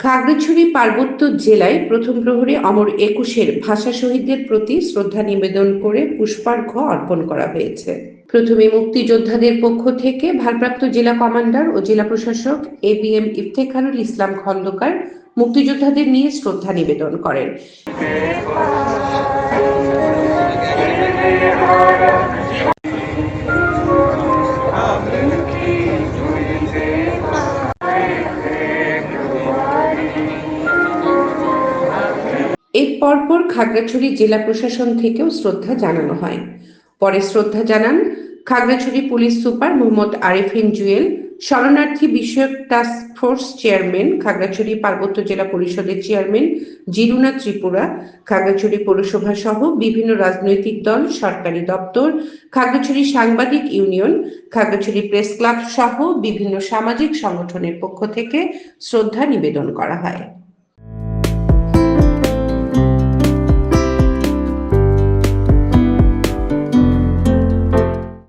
খাগড়াছড়ি পার্বত্য জেলায় প্রথম প্রহরে অমর একুশের ভাষা শহীদদের প্রতি শ্রদ্ধা নিবেদন করে পুষ্পার্ঘ্য অর্পণ করা হয়েছে। প্রথমে মুক্তিযোদ্ধাদের পক্ষ থেকে ভারপ্রাপ্ত জেলা কমান্ডার ও জেলা প্রশাসক A B M Iftekharul Islam Khandakar মুক্তিযোদ্ধাদের নিয়ে শ্রদ্ধা নিবেদন করেন। এর পরপর খাগড়াছড়ি জেলা প্রশাসন থেকেও শ্রদ্ধা জানানো হয়। পরে শ্রদ্ধা জানান খাগড়াছড়ি পুলিশ সুপার মোহাম্মদ আরিফিন জুয়েল, শরণার্থী বিষয়ক টাস্ক ফোর্স চেয়ারম্যান খাগড়াছড়ি পার্বত্য জেলা পরিষদের চেয়ারম্যান জিরুনা ত্রিপুরা, খাগড়াছড়ি পৌরসভা সহ বিভিন্ন রাজনৈতিক দল, সরকারি দপ্তর, খাগড়াছড়ি সাংবাদিক ইউনিয়ন, খাগড়াছড়ি প্রেস ক্লাব সহ বিভিন্ন সামাজিক সংগঠনের পক্ষ থেকে শ্রদ্ধা নিবেদন করা হয়।